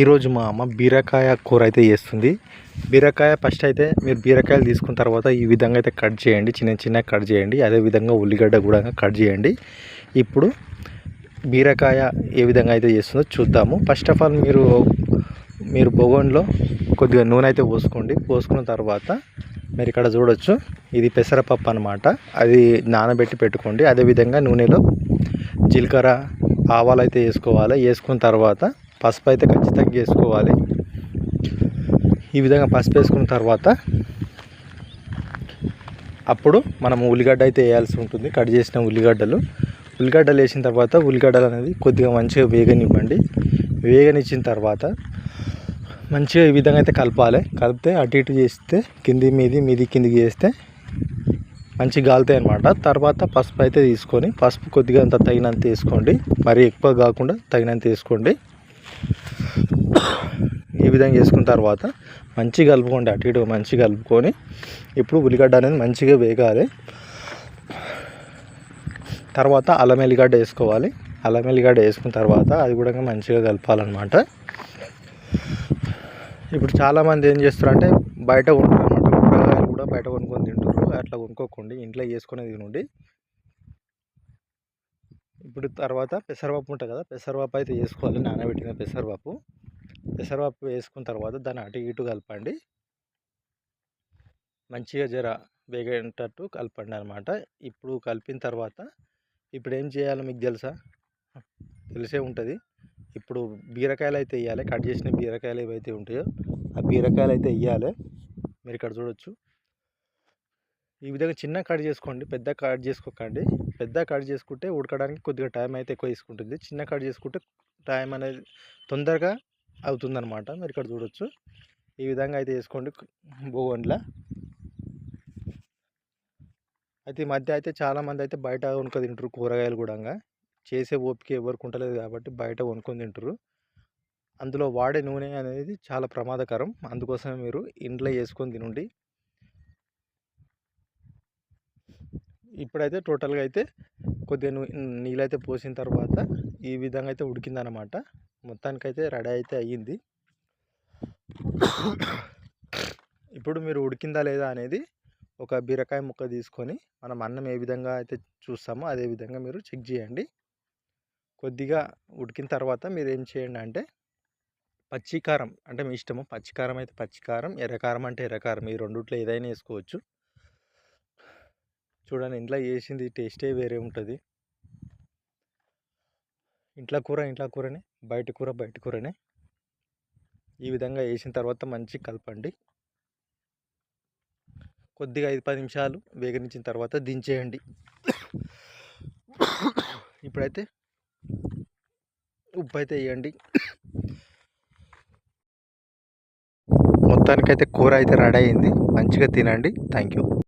ఈరోజు మా అమ్మ బీరకాయ కూర అయితే చేస్తుంది. బీరకాయ ఫస్ట్ అయితే మీరు బీరకాయలు తీసుకున్న తర్వాత ఈ విధంగా అయితే కట్ చేయండి. చిన్న చిన్న కట్ చేయండి. అదే విధంగా ఉల్లిగడ్డ కూడా కట్ చేయండి. ఇప్పుడు బీరకాయ ఏ విధంగా అయితే చేస్తుందో చూద్దాము. ఫస్ట్ ఆఫ్ ఆల్ మీరు మీరు బొగోన్లో కొద్దిగా నూనె అయితే పోసుకోండి. పోసుకున్న తర్వాత మీరు ఇక్కడ చూడొచ్చు. ఇది పెసరపప్పు అనమాట అది నానబెట్టి పెట్టుకోండి. అదేవిధంగా నూనెలో జీలకర్ర ఆవాలు అయితే వేసుకోవాలి. వేసుకున్న తర్వాత పసుపు అయితే ఖచ్చితంగా వేసుకోవాలి. ఈ విధంగా పసుపు వేసుకున్న తర్వాత అప్పుడు మనం ఉల్లిగడ్డ అయితే వేయాల్సి ఉంటుంది. కట్ చేసిన ఉల్లిగడ్డలు. ఉల్లిగడ్డలు వేసిన తర్వాత ఉల్లిగడ్డలు అనేది కొద్దిగా మంచిగా వేగనివ్వండి. వేగనిచ్చిన తర్వాత మంచిగా ఈ విధంగా అయితే కలపాలి. కలిపితే అటు ఇటు చేస్తే కింది మీది మీది కిందికి చేస్తే మంచి గాలుతాయి అనమాట తర్వాత పసుపు అయితే తీసుకొని పసుపు కొద్దిగా అంత తగినంత వేసుకోండి. మరి ఎక్కువ కాకుండా తగినంత వేసుకోండి. ఈ విధంగా చేసుకున్న తర్వాత మంచిగా కలుపుకోండి అటు ఇటు మంచిగా కలుపుకొని ఇప్పుడు ఉల్లిగడ్డ అనేది మంచిగా వేగాలి. తర్వాత అల్లం ఎల్లిగడ్డ వేసుకోవాలి. అల్లం ఎల్లిగడ్డ వేసుకున్న తర్వాత అది కూడా మంచిగా కలపాలన్నమాట. ఇప్పుడు చాలామంది ఏం చేస్తారంటే బయట కొంటారు అనమాట కూరగాయలు కూడా బయట కొనుక్కొని తింటారు అట్లా కొనుక్కోకండి. ఇంట్లో చేసుకునే తినండి ఇప్పుడు తర్వాత పెసరపప్పు ఉంటుంది కదా పెసరపప్పు అయితే వేసుకోవాలి నానబెట్టిన పెసరపప్పు. పెసరపప్పు వేసుకున్న తర్వాత దాన్ని అటు ఇటు కలపండి. మంచిగా జర వేగేటట్టు కలపండి అనమాట ఇప్పుడు కలిపిన తర్వాత ఇప్పుడు ఏం చేయాలో మీకు తెలుసా? తెలిసే ఉంటుంది. ఇప్పుడు బీరకాయలు అయితే వేయాలి కట్ చేసిన బీరకాయలు ఏవైతే ఉంటాయో ఆ బీరకాయలు అయితే వేయాలి. మీరు ఇక్కడ చూడొచ్చు. ఈ విధంగా చిన్న కట్ చేసుకోండి. పెద్ద కట్ చేసుకోకండి. పెద్ద కట్ చేసుకుంటే ఉడకడానికి కొద్దిగా టైం అయితే ఎక్కువ తీసుకుంటుంది. చిన్న కట్ చేసుకుంటే టైం అనేది తొందరగా అవుతుందన్నమాట. మీరు ఇక్కడ చూడొచ్చు. ఈ విధంగా అయితే వేసుకోండి బోగన్లా అయితే ఈ మధ్య అయితే చాలామంది అయితే బయట కొనుక్కొని తింటారు కూరగాయలు కూడా చేసే ఓపిక ఎవరికి ఉండలేదు కాబట్టి బయట కొనుక్కొని తింటారు అందులో వాడే నూనె అనేది చాలా ప్రమాదకరం. అందుకోసమే మీరు ఇంట్లో వేసుకొని తినండి. ఇప్పుడైతే టోటల్గా అయితే కొద్దిగా నీళ్ళైతే పోసిన తర్వాత ఈ విధంగా అయితే ఉడికిందనమాట. మొత్తానికైతే రెడీ అయితే అయ్యింది. ఇప్పుడు మీరు ఉడికిందా లేదా అనేది ఒక బీరకాయ ముక్క తీసుకొని మనం అన్నం ఏ విధంగా అయితే చూస్తామో అదే విధంగా మీరు చెక్ చేయండి. కొద్దిగా ఉడికిన తర్వాత మీరు ఏం చేయండి అంటే పచ్చికారం అంటే మీ ఇష్టము పచ్చికారం అయితే పచ్చికారం ఎర్రకారం అంటే ఎర్రకారం ఈ రెండుట్లో ఏదైనా వేసుకోవచ్చు. చూడండి ఇంట్లో చేసింది టేస్టే వేరే ఉంటుంది. ఇంట్లో కూర ఇంట్లో కూరనే? బయట కూర బయట కూరనే? ఈ విధంగా వేసిన తర్వాత మంచి కలపండి. కొద్దిగా ఐదు పది నిమిషాలు వేగనించిన తర్వాత దించేయండి. ఇప్పుడైతే ఉప్పు అయితే వేయండి. మొత్తానికైతే కూర అయితే రెడీ అయింది. మంచిగా తినండి. Thank you